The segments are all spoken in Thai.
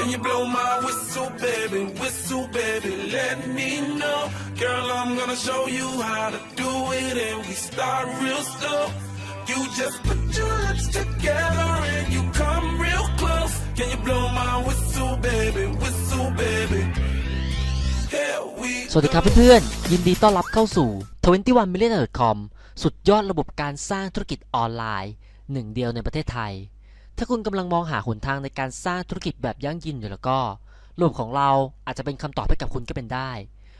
Can you blow my whistle, baby? Whistle, baby, let me know. Girl, I'm gonna show you how to do it, and we start real slow. You just put your lips together and you come real close. Can you blow my whistle, baby? Whistle, baby. สวัสดีครับเพื่อนๆ ยินดีต้อนรับเข้าสู่ 21 million com สุดยอดระบบการสร้างธุรกิจออนไลน์ หนึ่งเดียวในประเทศไทย ถ้าคุณกำลังมองหาหนทางในการสร้างธุรกิจแบบยั่งยืนอยู่แล้วก็ระบบของเราอาจจะเป็นคำตอบให้กับคุณก็เป็นได้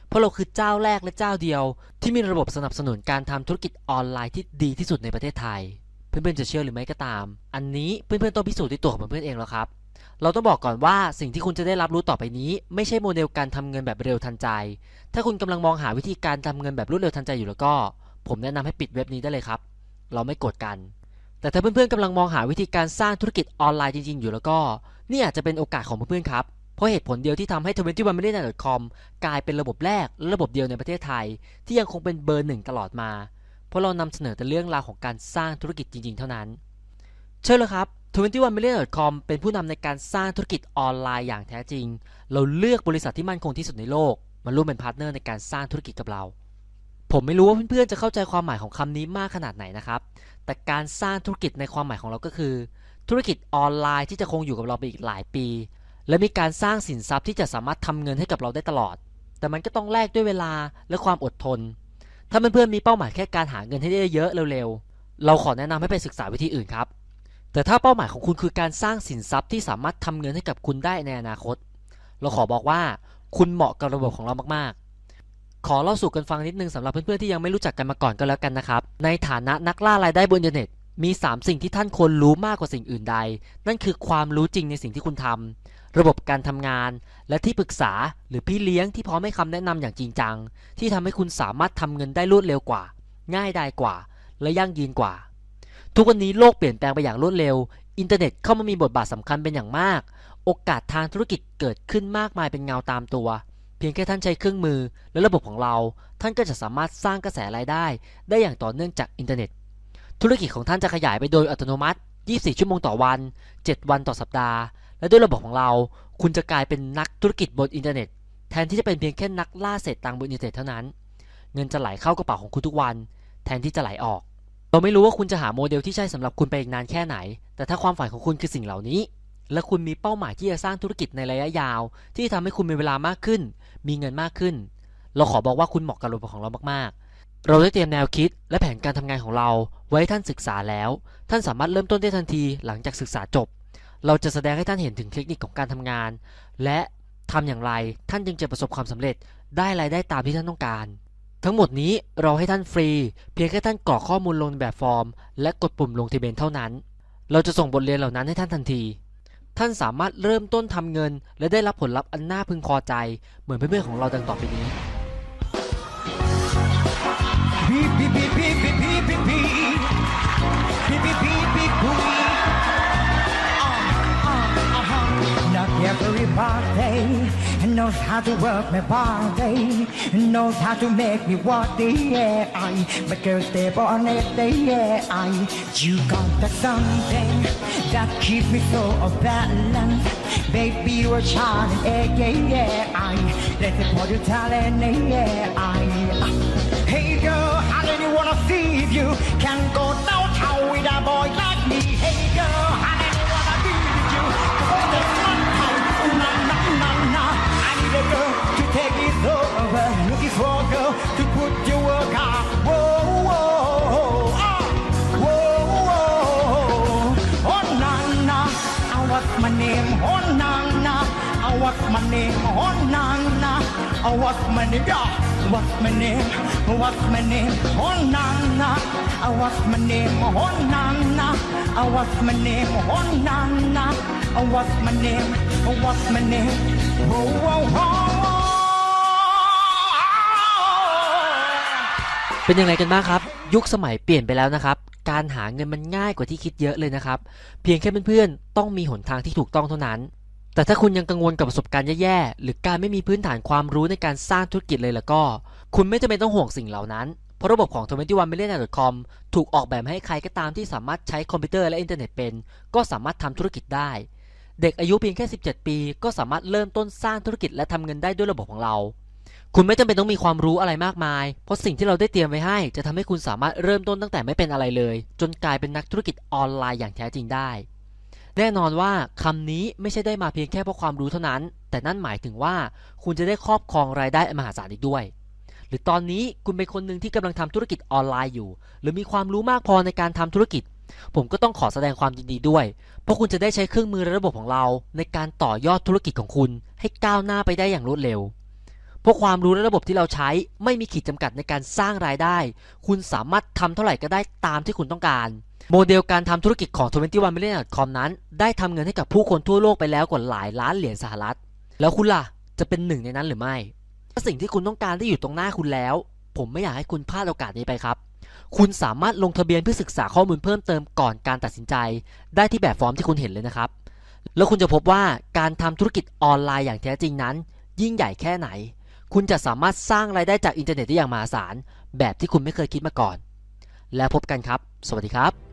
เพราะเราคือเจ้าแรกและเจ้าเดียว ที่มีระบบสนับสนุนการทำธุรกิจออนไลน์ที่ดีที่สุดในประเทศไทย เพื่อนๆจะเชื่อหรือไม่ก็ตาม อันนี้เพื่อนๆต้องพิสูจน์ด้วยตัวของเพื่อนๆเองแล้วครับ เราต้องบอกก่อนว่าสิ่งที่คุณจะได้รับรู้ต่อไปนี้ ไม่ใช่โมเดลการทำเงินแบบเร็วทันใจ ถ้าคุณกำลังมองหาวิธีการทำเงินแบบรวดเร็วทันใจอยู่แล้วก็ ผมแนะนำให้ปิดเว็บนี้ได้เลยครับ เราไม่กดกัน แต่ถ้าเพื่อนๆกำลังมองหาวิธีการสร้างธุรกิจออนไลน์จริงๆ อยู่แล้วก็ นี่อาจจะเป็นโอกาสของเพื่อนๆครับ เพราะเหตุผลเดียวที่ทำให้21 m i l l i o n c o m กลายเป็นระบบแรกและระบบเดียวในประเทศไทย ที่ยังคงเป็นเบอร์หนึ่งตลอดมา เพราะเรานำเสนอแต่เรื่องราวของการสร้างธุรกิจจริง ๆ เท่านั้น เชื่อเลยครับ21 million com เป็นผู้นำในการสร้างธุรกิจออนไลน์อย่างแท้จริง เราเลือกบริษัทที่มั่นคงที่สุดในโลก มาร่วมเป็นพาร์ทเนอร์ในการสร้างธุรกิจกับเรา ผมไม่รู้ว่าเพื่อนๆจะเข้าใจความหมายของคำนี้มากขนาดไหนนะครับ แต่การสร้างธุรกิจในความหมายของเราก็คือ ธุรกิจออนไลน์ที่จะคงอยู่กับเราไปอีกหลายปี และมีการสร้างสินทรัพย์ที่จะสามารถทำเงินให้กับเราได้ตลอด แต่มันก็ต้องแลกด้วยเวลาและความอดทน ถ้าเพื่อนๆมีเป้าหมายแค่การหาเงินให้ได้เยอะเร็วๆ เราขอแนะนำให้ไปศึกษาวิธีอื่นครับ แต่ถ้าเป้าหมายของคุณคือการสร้างสินทรัพย์ที่สามารถทำเงินให้กับคุณได้ในอนาคต เราขอบอกว่าคุณเหมาะกับระบบของเรามาก ขอเล่าสู่กันฟังนิดนึงสำหรับเพื่อนๆที่ยังไม่รู้จักกันมาก่อนก็แล้วกันนะครับ ในฐานะนักล่ารายได้บนอินเทอร์เน็ต มี 3 สิ่งที่ท่านควรรู้มากกว่าสิ่งอื่นใด นั่นคือความรู้จริงในสิ่งที่คุณทำระบบการทำงาน และที่ปรึกษาหรือพี่เลี้ยงที่พร้อมให้คำแนะนำอย่างจริงจัง ที่ทำให้คุณสามารถทำเงินได้รวดเร็วกว่า ง่ายไดายกว่า และยั่งยืนกว่า ทุกวันนี้โลกเปลี่ยนแปลงไปอย่างรวดเร็ว อินเทอร์เน็ตเข้ามามีบทบาทสำคัญเป็นอย่างมาก โอกาสทางธุรกิจเกิดขึ้นมากมายเป็นเงาตามตัว เพียงแค่ท่านใช้เครื่องมือและระบบของเรา ท่านก็จะสามารถสร้างกระแสรายได้ ได้อย่างต่อเนื่องจากอินเทอร์เน็ต ธุรกิจของท่านจะขยายไปโดยอัตโนมัติ 24 ชั่วโมงต่อวัน 7 วันต่อสัปดาห์ และด้วยระบบของเรา คุณจะกลายเป็นนักธุรกิจบนอินเทอร์เน็ต แทนที่จะเป็นเพียงแค่นักล่าเศษตังบนอินเทอร์เน็ตเท่านั้น เงินจะไหลเข้ากระเป๋าของคุณทุกวัน แทนที่จะไหลออก เราไม่รู้ว่าคุณจะหาโมเดลที่ใช่สำหรับคุณไปอีกนานแค่ไหน แต่ถ้าความฝันของคุณคือสิ่งเหล่านี้ และคุณมีเป้าหมายที่จะสร้างธุรกิจในระยะยาว ที่ทำให้คุณมีเวลามากขึ้น มีเงินมากขึ้น เราขอบอกว่าคุณเหมาะกับระบบของเรามากๆ เราได้เตรียมแนวคิดและแผนการทำงานของเรา ไว้ให้ท่านศึกษาแล้ว ท่านสามารถเริ่มต้นได้ทันทีหลังจากศึกษาจบ เราจะแสดงให้ท่านเห็นถึงเทคนิคของการทำงาน และทำอย่างไรท่านจึงจะประสบความสำเร็จได้รายได้ตามที่ท่านต้องการ ทั้งหมดนี้เราให้ท่านฟรี เพียงแค่ท่านกรอกข้อมูลลงในแบบฟอร์ม และกดปุ่มลงทะเบียนเท่านั้น เราจะส่งบทเรียนเหล่านั้นให้ท่านทันที ท่านสามารถเริ่มต้นทำเงิน และได้รับผลลัพธ์อันน่าพึงพอใจ เหมือนเพื่อนๆของเราดังต่อไปนี้ everybody knows how to work my body, knows how to make me what they yeah, I, girls they born it, they yeah, I, you got that something that keeps me so off balance. Baby, you're shining, yeah, yeah, yeah, I, let me put your talent, eh, yeah, I. Hey girl, I really wanna see if you can go downtown with a boy like me. Hey girl, what's my name? Oh na na, ah, what's my name? Yeah. What's my name? What's my name? Oh na na. Uh, What's my name? Oh na na. Uh, What's my name? Oh na na. Uh, What's my name? What's my name? Oh oh oh. เป็นยังไงกันบ้างครับ ยุคสมัยเปลี่ยนไปแล้วนะครับ การหาเงินมันง่ายกว่าที่คิดเยอะเลยนะครับ เพียงแค่เพื่อนๆ ต้องมีหนทางที่ถูกต้องเท่านั้น แต่ถ้าคุณยังกังวลกับประสบการณ์แย่ๆ หรือการไม่มีพื้นฐานความรู้ในการสร้างธุรกิจเลยแล้วก็ คุณไม่จำเป็นต้องห่วงสิ่งเหล่านั้น เพราะระบบของ21 million com ถูกออกแบบให้ใครก็ตามที่สามารถใช้คอมพิวเตอร์และอินเทอร์เน็ตเป็น ก็สามารถทำธุรกิจได้ เด็กอายุเพียงแค่ 17 ปี ก็สามารถเริ่มต้นสร้างธุรกิจและทำเงินได้ด้วยระบบของเรา คุณไม่จำเป็นต้องมีความรู้อะไรมากมาย เพราะสิ่งที่เราได้เตรียมไว้ให้ จะทำให้คุณสามารถเริ่มต้นตั้งแต่ไม่เป็นอะไรเลย จนกลายเป็นนักธุรกิจออนไลน์อย่างแท้จริงได้ แน่นอนว่าคำนี้ไม่ใช่ได้มาเพียงแค่เพราะความรู้เท่านั้น แต่นั่นหมายถึงว่าคุณจะได้ครอบครองรายได้มหาศาลอีกด้วย หรือตอนนี้คุณเป็นคนหนึ่งที่กำลังทำธุรกิจออนไลน์อยู่ หรือมีความรู้มากพอในการทำธุรกิจ ผมก็ต้องขอแสดงความยินดีด้วย เพราะคุณจะได้ใช้เครื่องมือและระบบของเรา ในการต่อยอดธุรกิจของคุณ ให้ก้าวหน้าไปได้อย่างรวดเร็ว เพราะความรู้และระบบที่เราใช้ไม่มีขีดจำกัดในการสร้างรายได้ คุณสามารถทำเท่าไหร่ก็ได้ตามที่คุณต้องการ โมเดลการทำธุรกิจของ 21 million com นั้น ได้ทำเงินให้กับผู้คนทั่วโลกไปแล้วกว่าหลายล้านเหรียญสหรัฐ แล้วคุณล่ะจะเป็นหนึ่งในนั้นหรือไม่ถ้าสิ่งที่คุณต้องการได้อยู่ตรงหน้าคุณแล้ว ผมไม่อยากให้คุณพลาดโอกาสนี้ไปครับ คุณสามารถลงทะเบียนเพื่อศึกษาข้อมูลเพิ่มเติมก่อนการตัดสินใจ ได้ที่แบบฟอร์มที่คุณเห็นเลยนะครับ แล้วคุณจะพบว่าการทำธุรกิจออนไลน์อย่างแท้จริงนั้น ยิ่งใหญ่แค่ไหน คุณจะสามารถสร้างรายได้จากอินเทอร์เน็ตได้อย่างมหาศาล แบบที่คุณไม่เคยคิดมาก่อน แล้วพบกันครับ สวัสดีครับ